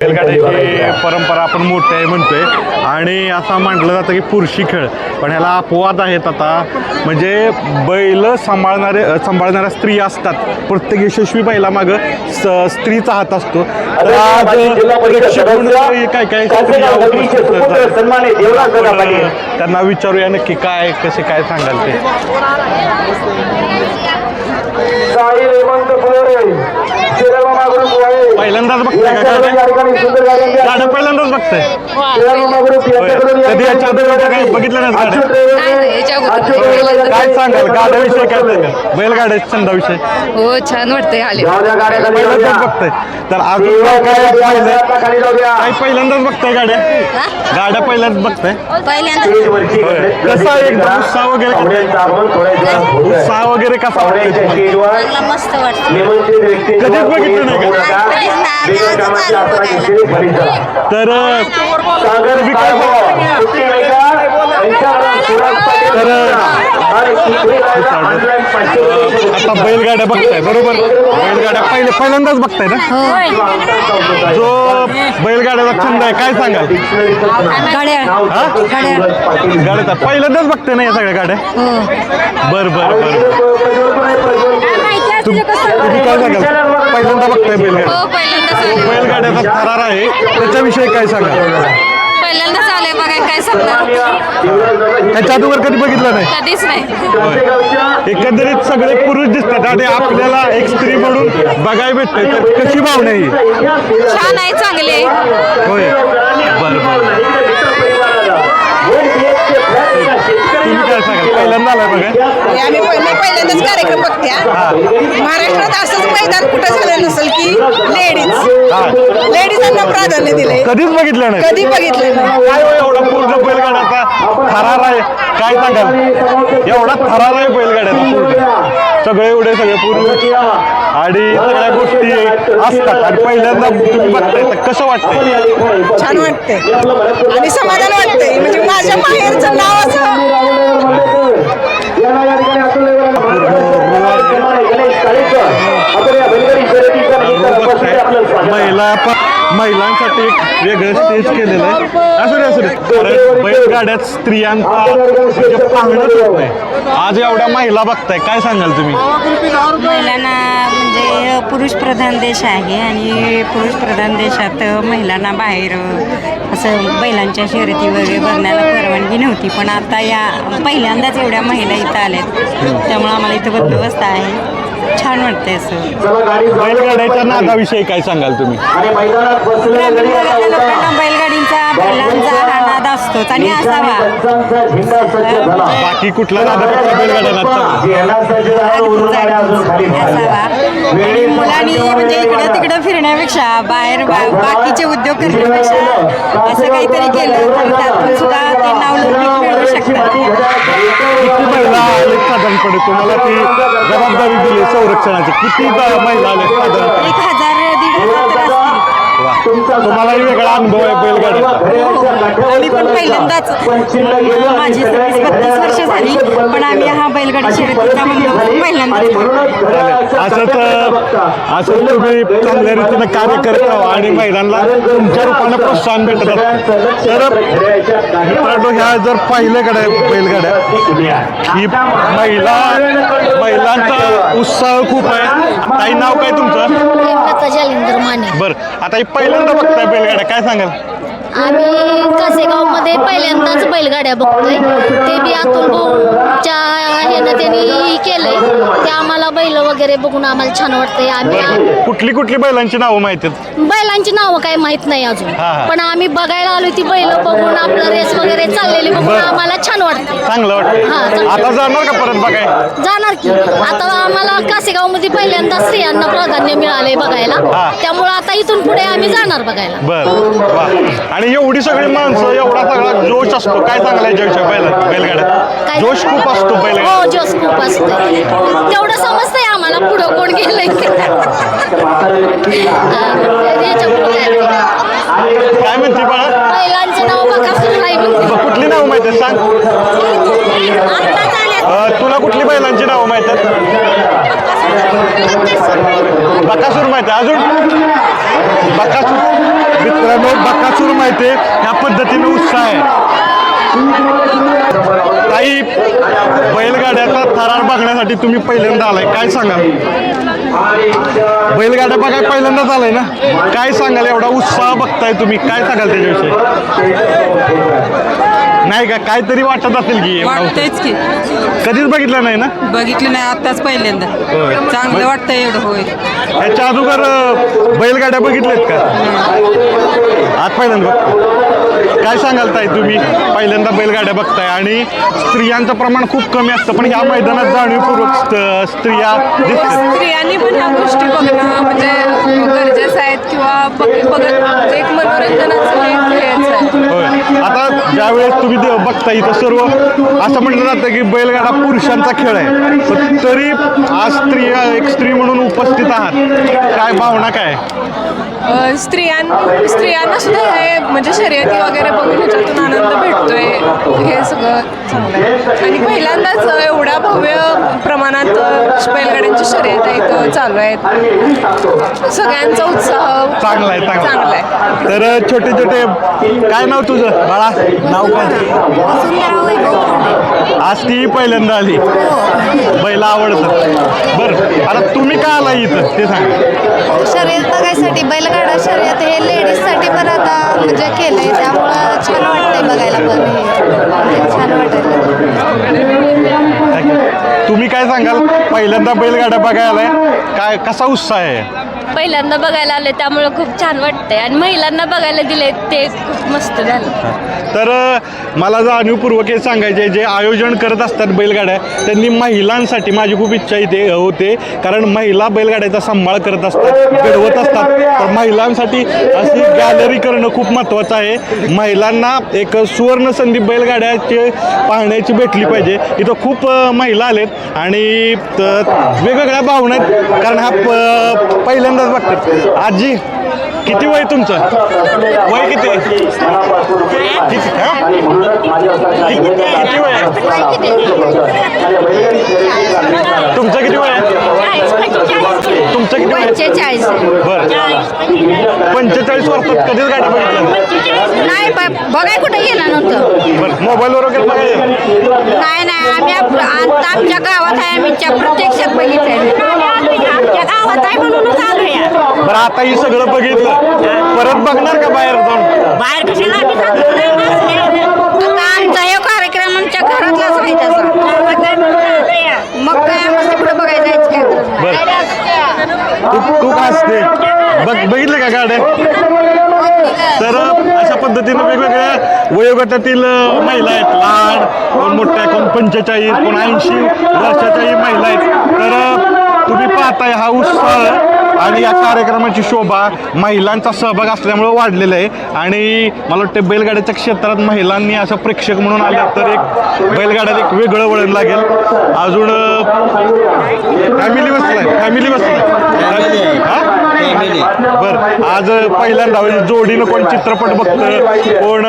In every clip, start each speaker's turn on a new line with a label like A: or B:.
A: बैलगाड्याची परंपरा आपण मोठी आहे म्हणतोय. आणि असं म्हटलं जातं की पुरुषी खेळ. पण ह्याला अपवाद आहेत आता. म्हणजे बैल सांभाळणारे सांभाळणाऱ्या स्त्री असतात. प्रत्येक यशस्वी बैलामागं स स्त्रीचा हात असतो. तर आज प्रेक्षक मंडळी काय काय त्यांना विचारूया नक्की काय कसे काय सांगाल ते. का गाड्या पहिल्यांदाच बघताय. कधी याच्या बघितलं नाही गाड्या?
B: अच्युत रेवते,
C: नाही, नाही, याच्या अगोदर
B: अच्युत
C: बघितलं
B: रेवते
C: नाही.
A: काय सांगाल? गाड्याविषयी काय सांगाल? बैलगाड्याच्या छंदाविषयी.
C: हो छान वाटतंय आले.
A: पहिल्यांदाच बघताय. तर अजून काय काय पाहिलं
B: खाली जाऊ द्या.
A: काय पहिल्यांदाच बघताय गाड्या? गाड्या पहिल्यांदाच बघताय.
C: पहिल्यांदा
A: कसा एकदम. उत्साह वगैरे कसा? उत्साह वगैरे कसा वाटतोय तुम्हाला?
C: मस्त वाटतं
A: कधीच बघितलं नाही का? तर आता बैलगाड्या बघताय बरोबर? बैलगाड्या पहिले पहिल्यांदाच बघताय ना? जो बैलगाड्याचा छंद आहे काय सांगाल?
C: गाड्या.
A: हा? पहिल्यांदाच बघताय ना या सगळ्या गाड्या? बर बर बर. तुम्ही काय सांगाल? पहिल्यांदा बघताय बैलगाड्या
C: हो पहिल्यांदाच आले
A: बैलगाड्याचा थरार आहे. त्याच्याविषयी काय सांगाल
C: पहिल्यांदाच आले बघा काय सांगणार?
A: त्याच्या अगोदर कधी बघितलं नाही?
C: कधीच नाही.
A: एकंदरीत सगळे पुरुष दिसतात आणि आपल्याला एक स्त्री म्हणून बघायला भेटते तर कशी भावना आहे ही?
C: छान आहे चांगले आहे.
A: होय. बर बर तुम्ही काय सांगाल पहिल्यांदा आलाय बघा.
D: आम्ही पहि- मी पहिल्यांदाच कार्यक्रम बघते हा. महाराष्ट्रात असंच मैदान कुठं झालं नसेल की लेडीज
A: हा.
D: लेडीजांना प्राधान्य दिलंय.
A: कधीच बघितलं नाही.
D: कधी बघितलं नाही.
A: काय हो एवढा पूर्ण बैलगाड्याचा थरार आहे काय सांगाल? एवढा थरार आहे बैलगाड्याचा पूर्ण सगळे एवढे सगळे पूर्ण. आणि सगळ्या गोष्टी असतात. आणि पहिल्यांदा तुम्ही बघताय तर कसं वाटतंय?
D: छान वाटतंय. आणि समाधान वाटतंय. म्हणजे माझ्या माहेरचं नाव असं
A: महिला महिलांसाठी एक वेगळं स्टेज केलेलं आहे. असू दे असू दे. बैलगाड्यात स्त्रियांचा म्हणजे पाहणंच होत नाही. आज एवढ्या महिला बघताय काय सांगाल तुम्ही?
E: महिलांना म्हणजे पुरुष प्रधान देश आहे आणि पुरुष प्रधान देशात महिलांना बाहेर असं बैलांच्या शर्यती वगैरे बघण्याला परवानगी नव्हती. पण आता या पहिल्यांदाच एवढ्या महिला इथं आल्यात. त्यामुळे आम्हाला इथं बंदोबस्त आहे. छान वाटतंय असं.
A: बैलगाड्याच्या नादाविषयी काय सांगाल तुम्ही?
E: लोकांना बैलगाडींचा बैलांचा हा नाद असतोच आणि असावा.
A: बाकी कुठला नादापेक्षा बैलगाड्या नाचतात
E: असावा. मुलांनी म्हणजे इकडं तिकडं फिरण्यापेक्षा बाहेर बा- बाकीचे उद्योग करण्यापेक्षा असं काहीतरी केलं तर त्यातून सुद्धा ते नावलौकिक मिळवू शकतात.
A: किती महिला आले साधारणपणे तुम्हाला ती जबाबदारी दिली संरक्षणाची? किती महिला आले साधारण?
E: एक हजार दीड हजार तर असतील.
A: वा. तुम्हालाही वेगळा अनुभव आहे बैलगाड्याचा.
E: आम्ही पण पहिल्यांदाच माझी सव्वीस बत्तीस वर्ष झाली पण आम्ही हा बैलगाडी शर्यतीचा बंदोबस्त पहिल्यांदाच करतो.
A: असंच असं तुम्ही चांगल्या रीतीनं कार्य करत आणि महिलांना तुमच्या रूपानं प्रोत्साहन भेटत. असतं तर मित्रांनो ह्या जर पाहिल्याकडे बैलगाड्या ही महिला महिलांचा उत्साह खूप आहे. ताई नाव काय तुमचं?
F: प्रेमलता जालिंदर माने.
A: बरं. आता ही पहिल्यांदा बघताय बैलगाड्या. काय सांगाल?
F: आम्ही कासेगावमध्ये पहिल्यांदाच बैलगाड्या बघतोय. ते बी अतुल भाऊच्या ह्यानं त्यांनी केलंय. ते आम्हाला बैल वगैरे बघून आम्हाला छान वाटतंय. आम्ही
A: कुठली कुठली बैलांची नावं माहिती आहेत?
F: बैलांची नावं काय माहीत नाही अजून.
A: हा, हा.
F: पण आम्ही बघायला आलो ती बैल बघून आपलं रेस वगैरे चाललेली बघून
A: बरं.
F: आम्हाला छान
A: चांगलं
F: हा,
A: वाटतं
F: चांगलं.
A: आता जाणार का परत बघाय?
F: जाणार की. आता आम्हाला कासेगावमध्ये पहिल्यांदा स्त्रियांना प्राधान्य मिळालंय बघायला.
A: हा.
F: त्यामुळे आता इथून पुढे आम्ही जाणार बघायला.
A: बर. वा. आणि एवढी सगळी माणसं एवढा सगळा जोश असतो. काय याच्याविषयी बैल बैलगाड्यात?
F: काय?
A: जोश खूप असतो
F: हो
A: बैलगाड्यात
F: जोस खूप असतंय तेवढं समजतंय आम्हाला पुढं कोण गेलंय. याच्या पुढं काय? नाही.
A: काय म्हणते बाळा?
F: बैलांचं नाव
A: ब- कुठली नावं माहिती आहेत सांग.
F: आत्ताच आल्यात.
A: अ, तुला कुठली बैलांची नावं माहिती आहेत? बकासूर माहिती आहे. अजून? बकासूर. मित्रांनो बकासूर माहिती आहे. ह्या पद्धतीनं उत्साह आहे. काही बैलगाड्याचा थरार बघण्यासाठी तुम्ही पहिल्यांदा आलाय. काय सांगाल? बैलगाड्या बघाय पहिल्यांदाच आलाय ना? काय सांगाल? एवढा उत्साह बघताय तुम्ही. काय सांगाल त्याच्याविषयी? नाही का? काहीतरी वाटत असेल की?
G: वाटतंयच की.
A: कधीच बघितलं नाही ना?
G: बघितलं नाही आताच पहिल्यांदा. चांगलं वाटतं एवढं होय.
A: ह्याच्या अगोदर बैलगाड्या बघितल्यात का? आज पहिल्यांदा बघ- काय सांगाल ताई तुम्ही? पहिल्यांदा बैलगाड्या बघताय आणि स्त्रियांचं प्रमाण खूप कमी असतं पण ह्या मैदानात जाणीवपूर्वक स्त- स्त्रिया दिसतात.
C: स्त्रियांनी पण ह्या गोष्टी बघणं म्हणजे गरजेचं आहेत किंवा बघ- बघत म्हणजे एक मनोरंजनाचं एक हेच आहे.
A: आता ज्यावेळेस तुम्ही ते बघता इथं सर्व असं म्हटलं जातं की बैलगाडा पुरुषांचा खेळ आहे. पण तरी आज स्त्री एक स्त्री म्हणून उपस्थित आहात. काय भावना काय?
C: स्त्रियां स्त्रियांना सुद्धा हे म्हणजे शर्यती वगैरे बघून ह्याच्यातून आनंद भेटतोय. हे सगळं चांगलं आहे. आणि पहिल्यांदाच एवढ्या भव्य प्रमाणात बैलगाड्यांची शर्यत आहेत चालू आहेत. सगळ्यांचा उत्साह
A: चांगला आहे चांगला आहे. तर छोटे छोटे काय नाव तुझं? बाळा नाव काय? आज ती पहिल्यांदा आली. बैला आवडतं बरं आता तुम्ही का आला इथं? ते सांग.
F: शर्यत बघायसाठी बैलगाडा शर्यत हे लेडीजसाठी पण आता म्हणजे केलंय त्यामुळं छान वाटतंय बघायला पण. हे छान वाटायला
A: तुम्ही काय सांगाल? पहिल्यांदा बैलगाड्या बघायला आलाय. काय कसा उत्साह आहे?
F: पहिल्यांदा बघायला आले त्यामुळे खूप छान वाटतंय. आणि महिलांना बघायला दिले ते खूप मस्त झालं.
A: तर अ, मला जाणीवपूर्वक हे सांगायचे जे आयोजन करत असतात बैलगाड्या त्यांनी महिलांसाठी माझी खूप इच्छा इथे होते. कारण महिला बैलगाड्याचा सांभाळ करत असतात घडवत असतात. तर महिलांसाठी अशी गॅलरी करणं खूप महत्त्वाचं आहे. महिलांना एक सुवर्ण संधी बैलगाड्याचे पाहण्याची भेटली पाहिजे. इथं खूप अ, महिला आलेत. आणि त- वेगवेगळ्या भावना आहेत. कारण हा प- अंदाज बघतात आजी किती वय तुमचं? वय किती किती हा? किती किती वय आहे? तुमचं किती वय आहे? तुमचं किती वय?
F: पंचेचाळीस.
A: बरं. पंचेचाळीस वर्षात कधीच गाडी बघितली
F: नाही. बघाय कुठे गेला नव्हतं.
A: बरं मोबाईलवर वगैरे बघायचं
F: नाही नाही आम्ही आप- आता आमच्या गावात आहे आम्ही च्या- प्रत्यक्षात बघितलंय. आमच्या गावात आहे म्हणूनच आलो या
A: बरं आता ही सगळं बघितलं. परत बघणार का बाहेर जाऊन?
F: बाहेर कशाला आम्ही जातो नाही. आता आमचा हे कार्यक्रम आमच्या घरातलाच आहे तसा मग काय आम्हाला तिकडे बघायला जायचं काय गरज नाही.
A: बरं तू तू का असते बघ बघितलं का गाड्या तर अशा पद्धतीनं वेगवेगळ्या वयोगटातील महिला आहेत. लहान कोण मोठ्या कोण पंचेचाळीस कोण ऐंशी वर्षाच्याही महिला आहेत. तर तुम्ही पाहताय हा उत्साह आणि या कार्यक्रमाची शोभा महिलांचा सहभाग असल्यामुळे वाढलेला आहे. आणि मला वाटतं बैलगाड्याच्या क्षेत्रात महिलांनी असं प्रेक्षक म्हणून आल्या तर एक बैलगाड्यात एक वेगळं वळण लागेल. अजून फॅमिली बसलाय फॅमिली बसलाय. हा? बर आज पहिल्यांदा जोडीनं कोण चित्रपट बघतं कोण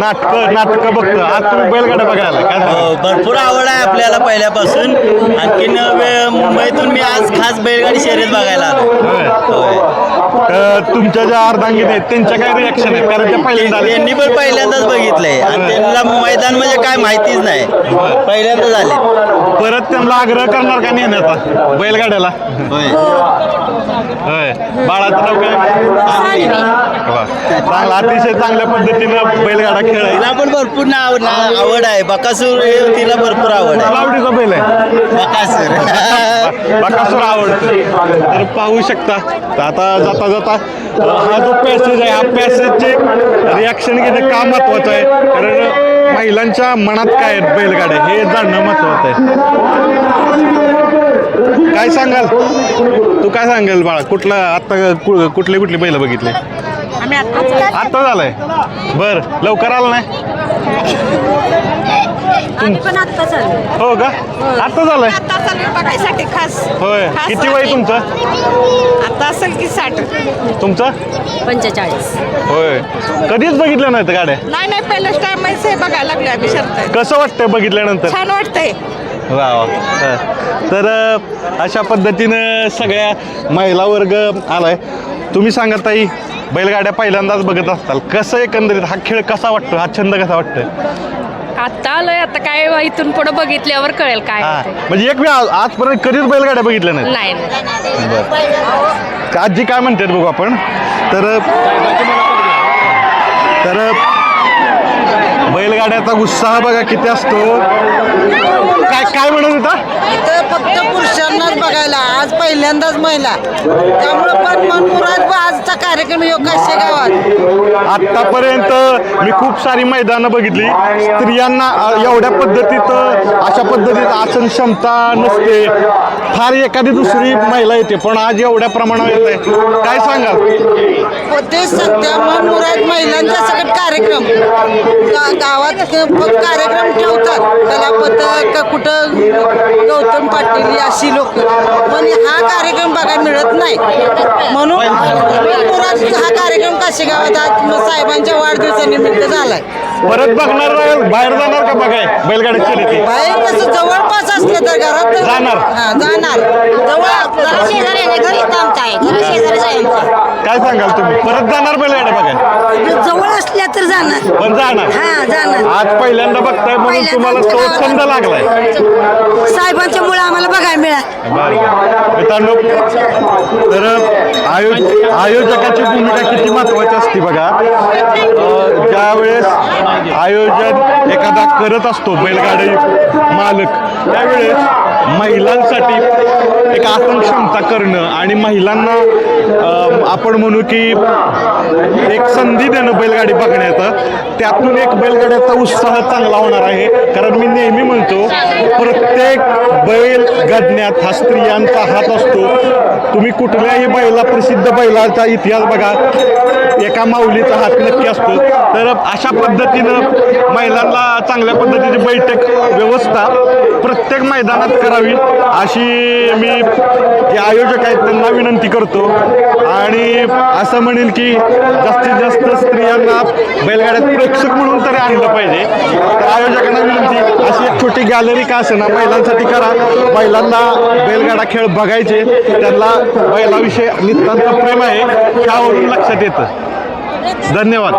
A: नाटक नाटक बघतं आज तुम्ही बैलगाड्या बघायला?
H: हो, भरपूर आवड आहे आपल्याला पहिल्यापासून. आणखीन मुंबईतून मी आज खास बैलगाडी शर्यत बघायला आलो.
A: तुमच्या ज्या अर्धांगीत आहेत त्यांच्या काय रिॲक्शन आहेत? कारण ते पहिल्यांदा आले.
H: त्यांनी पण पहिल्यांदाच बघितलंय. आणि त्यांना मैदान म्हणजे काय माहितीच नाही. पहिल्यांदाच आले.
A: परत त्यांना आग्रह करणार का नेण्याचा बैलगाड्याला?
H: होय.
A: होय. बाळाचं नाव काय? वा. चांगला अतिशय चांगल्या पद्धतीनं बैलगाडा खेळ
H: तिला पण भरपूर नाव ना- आवड आहे. बकासूर हे तिला भरपूर आवड आहे.
A: आवडीचा बैल आहे.
H: बकासूर.
A: बकासूर आवडतं. तर पाहू शकता. तर आता जाता जाता अ, हा जो पॅसेज आहे हा पॅसेजचे रिॲक्शन घेणं का महत्त्वाचं आहे? कारण महिलांच्या मनात काय आहेत बैलगाड्या हे जाणणं महत्त्वाचं आहे. काय सांगाल? तू काय सांगाल बाळा? कुठला आत्ता कुठले कुठले बैल बघितले? आत्ता झालंय. बर लवकर आलं नाही?
E: आम्ही पण
A: हो का? झालंय?
D: आता चालू बघायसाठी खास.
A: होय.
D: खास
A: किती वय. तुमचं?
D: आता असेल की साठ.
A: तुमचं?
E: पंचेचाळीस.
A: होय. कधीच बघितलं नाही त्या गाड्या?
D: नाही नाही पहिलंच टाइम हे बघायला लागलो आम्ही शर्त
A: कसं वाटतंय बघितल्यानंतर?
D: छान वाटतंय.
A: वा वा. हं. तर अ, अशा पद्धतीनं सगळ्या महिला वर्ग आलाय. तुम्ही सांगा ताई बैलगाड्या पहिल्यांदाच बघत असताल. कसं एकंदरीत हा खेळ कसा वाटतो हा छंद कसा वाटतो
C: आता आलोय आता काय इथून पुढे बघितल्यावर कळेल काय
A: हा. म्हणजे एक वेळ आज- आजपर्यंत कधीच बैलगाड्या बघितल्या नाही
C: नाही नाही.
A: आजी काय म्हणतात बघू आपण तर तर बैलगाड्याचा उत्साह बघा किती असतो. काय काय म्हणत होता?
D: इथं फक्त पुरुषांनाच बघायला आज पहिल्यांदाच महिला. त्यामुळं पण मनमुराद आजचा कार्यक्रम योग काशे गावात.
A: आतापर्यंत मी खूप सारी मैदानं बघितली. स्त्रियांना अ, एवढ्या पद्धतीत अशा पद्धतीत आसन क्षमता नसते. फार एखादी दुसरी महिला येते पण आज एवढ्या प्रमाणावर येते. काय सांगाल?
D: तेच सध्या मनमुराद महिलांचा सगळं कार्यक्रम. गा- गावात फक्त कार्यक्रम ठेवतात. कलापथक का कुठं गौतम पाटील अशी लोक. पण हा कार्यक्रम बघायला मिळत नाही. म्हणून मनमुराद हा कार्यक्रम काशी गावात आज साहेबांच्या वाढदिवसानिमित्त झालाय.
A: परत बघणार बाहेर जाणार का बघाय? बैलगाड्या शर्यती
D: बाहेर कसं जवळपास असलं तर घरात तर-
A: जाणार.
D: हा जाणार. जवळ
E: शेजारी आहे घरी आमचा आहे. घरी शेजारीच आहे आमचा.
A: काय सांगाल तुम्ही? परत जाणार बैलगाड्या बघाय
D: जवळ असल्या तर जाणार.
A: पण जाणार.
D: हा जाणार.
A: आज पहिल्यांदा बघताय म्हणून तुम्हाला तो छंद लागलाय.
D: साहेबांच्या आम्हाला बघायला मिळाल
A: बरं. मित्रांनो तर आयोज आयोजकाची भूमिका किती महत्वाची असते बघा अं, ज्यावेळेस आयोजन एखादा करत असतो बैलगाडी मालक त्यावेळेस महिलांसाठी एक आसन क्षमता करणं आणि महिलांना आपण म्हणू की एक संधी देणं बैलगाडी बघण्याचं त्यातून एक बैलगाड्याचा उत्साह चांगला होणार आहे. कारण मी नेहमी म्हणतो प्रत्येक बैल गडण्यात हा स्त्रियांचा हात असतो. तुम्ही कुठल्याही बैला प्रसिद्ध बैलाचा इतिहास बघा. एका माऊलीचा हात नक्की असतो. तर अशा पद्धतीनं महिलांना चांगल्या पद्धतीची बैठक व्यवस्था प्रत्येक मैदानात करावी अशी मी जे आयोजक आहेत त्यांना विनंती करतो. आणि असं म्हणेन की जास्तीत जास्त स्त्रियांना बैलगाड्यात प्रेक्षक म्हणून तरी आणलं पाहिजे. तर आयोजकांना विनंती अशी एक छोटी गॅलरी का असेना महिलांसाठी करा. महिलांना बैलगाडा खेळ बघायचे. त्यांना बैलाविषयी नितांत प्रेम आहे त्यावरून लक्षात येतं. धन्यवाद.